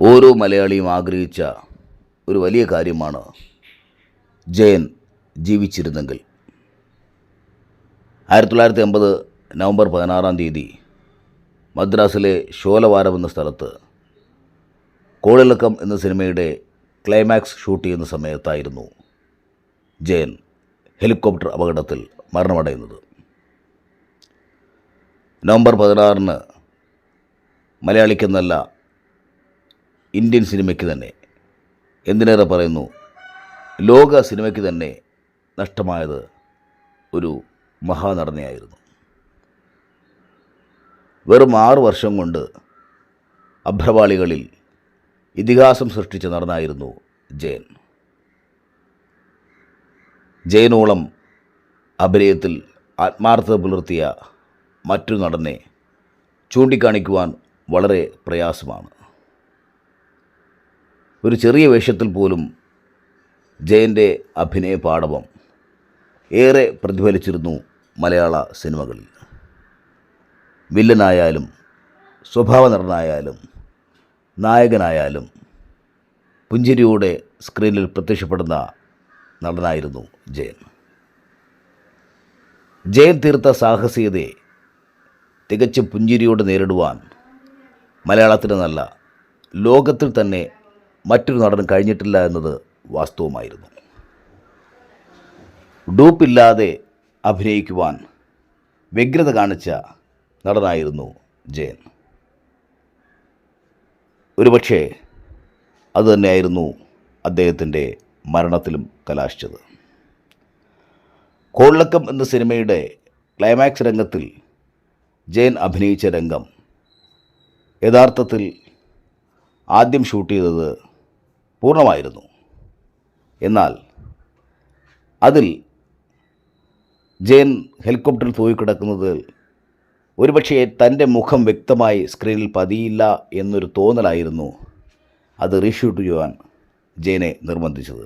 ഓരോ മലയാളിയും ആഗ്രഹിച്ച ഒരു വലിയ കാര്യമാണ് ജയൻ ജീവിച്ചിരുന്നെങ്കിൽ. ആയിരത്തി തൊള്ളായിരത്തി എൺപത് നവംബർ പതിനാറാം തീയതി മദ്രാസിലെ ഷോലവാരം എന്ന സ്ഥലത്ത് കോളിളക്കം എന്ന സിനിമയുടെ ക്ലൈമാക്സ് ഷൂട്ട് ചെയ്യുന്ന സമയത്തായിരുന്നു ജയൻ ഹെലികോപ്റ്റർ അപകടത്തിൽ മരണമടയുന്നത്. നവംബർ പതിനാറിന് മലയാളിക്കെന്നല്ല ഇന്ത്യൻ സിനിമയ്ക്ക് തന്നെ. എന്തിനേറെ പറയുന്നു? ലോക സിനിമയ്ക്ക് തന്നെ നഷ്ടമായത് ഒരു മഹാനടനയായിരുന്നു. വെറും ആറ് വർഷം കൊണ്ട് അഭ്രവാളികളിൽ ഇതിഹാസം സൃഷ്ടിച്ച നടനായിരുന്നു ജയൻ. ജയനോളം അഭിനയത്തിൽ ആത്മാർത്ഥത പുലർത്തിയ മറ്റു നടനെ ചൂണ്ടിക്കാണിക്കുവാൻ വളരെ പ്രയാസമാണ്. ഒരു ചെറിയ വേഷത്തിൽ പോലും ജയന്റെ അഭിനയ പാടവം ഏറെ പ്രതിഫലിച്ചിരുന്നു മലയാള സിനിമകളിൽ. വില്ലനായാലും സ്വഭാവ നടനായാലും നായകനായാലും പുഞ്ചിരിയോടെ സ്ക്രീനിൽ പ്രത്യക്ഷപ്പെടുന്ന നടനായിരുന്നു ജയൻ. ജയൻ തീർത്ത സാഹസികതയെ തികച്ചും പുഞ്ചിരിയോടെ നേരിടുവാൻ മലയാളത്തിന് നല്ല ലോകത്തിൽ തന്നെ മറ്റൊരു നടൻ കഴിഞ്ഞിട്ടില്ല എന്നത് വാസ്തവമായിരുന്നു. ഡൂപ്പില്ലാതെ അഭിനയിക്കുവാൻ വ്യഗ്രത കാണിച്ച നടനായിരുന്നു ജയൻ. ഒരുപക്ഷെ അതുതന്നെയായിരുന്നു അദ്ദേഹത്തിന്റെ മരണത്തിലും കലാശിച്ചത്. കോള്ളക്കം എന്ന സിനിമയുടെ ക്ലൈമാക്സ് രംഗത്തിൽ ജയൻ അഭിനയിച്ച രംഗം യഥാർത്ഥത്തിൽ ആദ്യം ഷൂട്ട് ചെയ്തത് പൂർണമായിരുന്നു. എന്നാൽ അതിൽ ജയൻ ഹെലികോപ്റ്ററിൽ തൂങ്ങിക്കിടക്കുന്നത് ഒരുപക്ഷെ തന്റെ മുഖം വ്യക്തമായി സ്ക്രീനിൽ പതിയില്ല എന്നൊരു തോന്നലായിരുന്നു അത് റീഷൂട്ട് ചെയ്യുവാൻ ജയനെ നിർബന്ധിച്ചത്.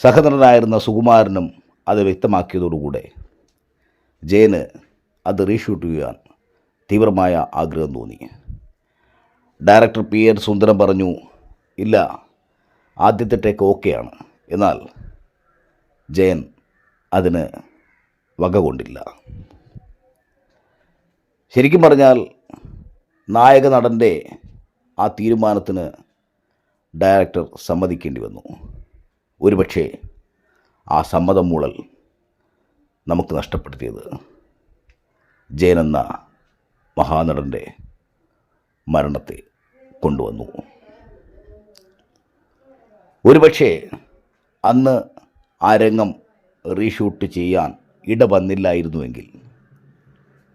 സഹനടനായിരുന്ന സുകുമാരനും അത് വ്യക്തമാക്കിയതോടുകൂടെ ജയന് അത് റീഷൂട്ട് ചെയ്യാൻ തീവ്രമായ ആഗ്രഹം തോന്നി. ഡയറക്ടർ പി എൻ സുന്ദരം പറഞ്ഞു ഇല്ല ആദ്യത്തെ ടേക്ക് ഓക്കെയാണ് എന്നാൽ ജയൻ അതിന് വക കൊണ്ടില്ല. ശരിക്കും പറഞ്ഞാൽ നായക നടന്റെ ആ തീരുമാനത്തിന് ഡയറക്ടർ സമ്മതിക്കേണ്ടി വന്നു. ഒരുപക്ഷെ ആ സമ്മതം മൂളൽ നമുക്ക് നഷ്ടപ്പെടുത്തിയത് ജയനെന്ന മഹാനടന്റെ മരണത്തെ കൊണ്ടുവന്നു. ഒരുപക്ഷെ അന്ന് ആ രംഗം റീഷൂട്ട് ചെയ്യാൻ ഇട വന്നില്ലായിരുന്നുവെങ്കിൽ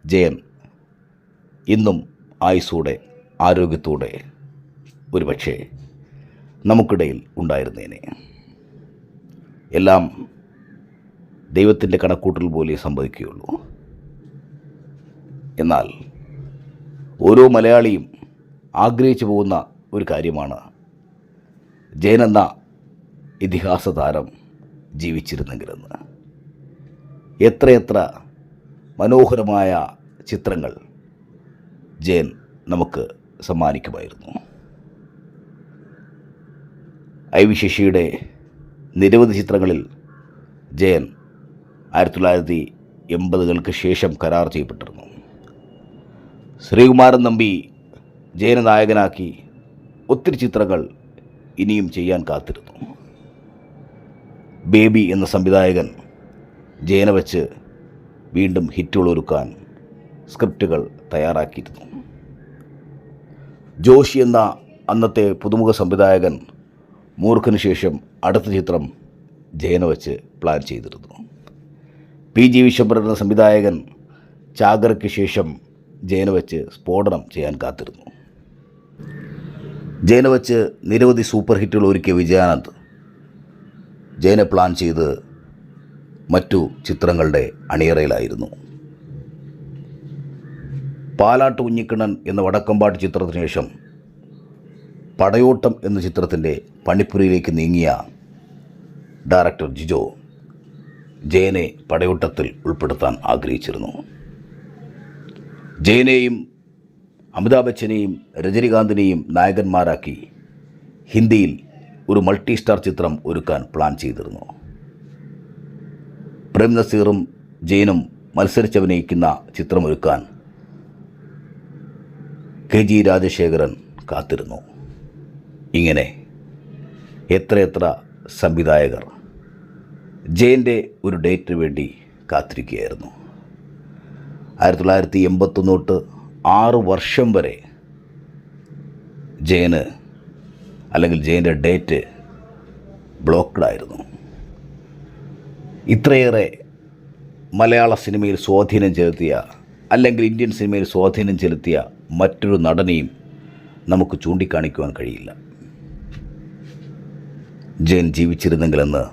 ജയൻ ഇന്നും ആയുസോടെ ആരോഗ്യത്തോടെ ഒരുപക്ഷെ നമുക്കിടയിൽ ഉണ്ടായിരുന്നേനെ. എല്ലാം ദൈവത്തിന്റെ കണക്കൂട്ടൽ പോലെ സംഭവിക്കുകയുള്ളൂ. എന്നാൽ ഓരോ മലയാളിയും ആഗ്രഹിച്ചു പോകുന്ന ഒരു കാര്യമാണ്. ജയനെന്ന ഇതിഹാസ താരം ജീവിച്ചിരുന്നെങ്കിലെന്ന്. എത്രയെത്ര മനോഹരമായ ചിത്രങ്ങൾ ജയൻ നമുക്ക് സമ്മാനിക്കുമായിരുന്നു. ഐ വി ശശിയുടെ നിരവധി ചിത്രങ്ങളിൽ ജയൻ ആയിരത്തി തൊള്ളായിരത്തി എൺപതുകൾക്ക് ശേഷം കരാർ ചെയ്യപ്പെട്ടിരുന്നു. ശ്രീകുമാരൻ നമ്പി ജയന നായകനാക്കി ഒത്തിരി ചിത്രങ്ങൾ ഇനിയും ചെയ്യാൻ കാത്തിരുന്നു. ബേബി എന്ന സംവിധായകൻ ജയന വെച്ച് വീണ്ടും ഹിറ്റുകൾ ഒരുക്കാൻ സ്ക്രിപ്റ്റുകൾ തയ്യാറാക്കിയിരുന്നു. ജോഷി എന്ന അന്നത്തെ പുതുമുഖ സംവിധായകൻ മൂർഖന് ശേഷം അടുത്ത ചിത്രം ജയന വെച്ച് പ്ലാൻ ചെയ്തിരുന്നു. പി ജി വിശ്വംഭരൻ എന്ന സംവിധായകൻ ചാഗറയ്ക്ക് ശേഷം ജയന വെച്ച് സ്ഫോടനം ചെയ്യാൻ കാത്തിരുന്നു. ജയന വെച്ച് നിരവധി സൂപ്പർ ഹിറ്റുകൾ ഒരുക്കിയ വിജയാനന്ദ്. ജയന പ്ലാൻ ചെയ്ത് മറ്റു ചിത്രങ്ങളുടെ അണിയറയിലായിരുന്നു. പാലാട്ട് കുഞ്ഞിക്കണ്ണൻ എന്ന വടക്കമ്പാട്ട് ചിത്രത്തിന് ശേഷം പടയോട്ടം എന്ന ചിത്രത്തിന്റെ പണിപ്പുരയിലേക്ക് നീങ്ങിയ ഡയറക്ടർ ജിജോ ജയനെ പടയോട്ടത്തിൽ ഉൾപ്പെടുത്താൻ ആഗ്രഹിച്ചിരുന്നു. ജയനെയും അമിതാഭ് ബച്ചനെയും രജനികാന്തിനെയും നായകന്മാരാക്കി ഹിന്ദിയിൽ ഒരു മൾട്ടി സ്റ്റാർ ചിത്രം ഒരുക്കാൻ പ്ലാൻ ചെയ്തിരുന്നു. പ്രേം നസീറും ജെയിനും മത്സരിച്ചഭിനയിക്കുന്ന ചിത്രമൊരുക്കാൻ കെ ജി രാജശേഖരൻ കാത്തിരുന്നു. ഇങ്ങനെ എത്രയെത്ര സംവിധായകർ ജയന്റെ ഒരു ഡേറ്റിന് വേണ്ടി കാത്തിരിക്കുകയായിരുന്നു. ആയിരത്തി തൊള്ളായിരത്തി എൺപത്തൊന്ന് തൊട്ട് ആറ് വർഷം വരെ ജയന് അല്ലെങ്കിൽ ജയന്റെ ഡേറ്റ് ബ്ലോക്ക്ഡ് ആയിരുന്നു ഇത്രയേറെ മലയാള സിനിമയിൽ സ്വാധീനം ചെലുത്തിയ അല്ലെങ്കിൽ ഇന്ത്യൻ സിനിമയിൽ സ്വാധീനം ചെലുത്തിയ മറ്റൊരു നടനെയും നമുക്ക് ചൂണ്ടിക്കാണിക്കുവാൻ കഴിയില്ല. ജയൻ ജീവിച്ചിരുന്നെങ്കിലെന്ന്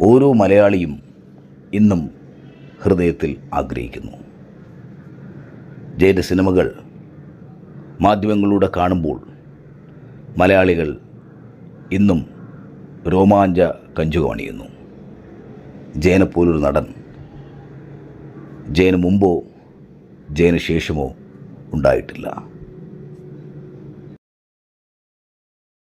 ഓരോ മലയാളിയും ഇന്നും ഹൃദയത്തിൽ ആഗ്രഹിക്കുന്നു. ജയന്റെ സിനിമകൾ മാധ്യമങ്ങളിലൂടെ കാണുമ്പോൾ മലയാളികൾ ഇന്നും രോമാഞ്ച കഞ്ചുകമണിയുന്നു ജയനെപ്പോലൊരു നടൻ ജയന് മുമ്പോ ജയന് ശേഷമോ ഉണ്ടായിട്ടില്ല.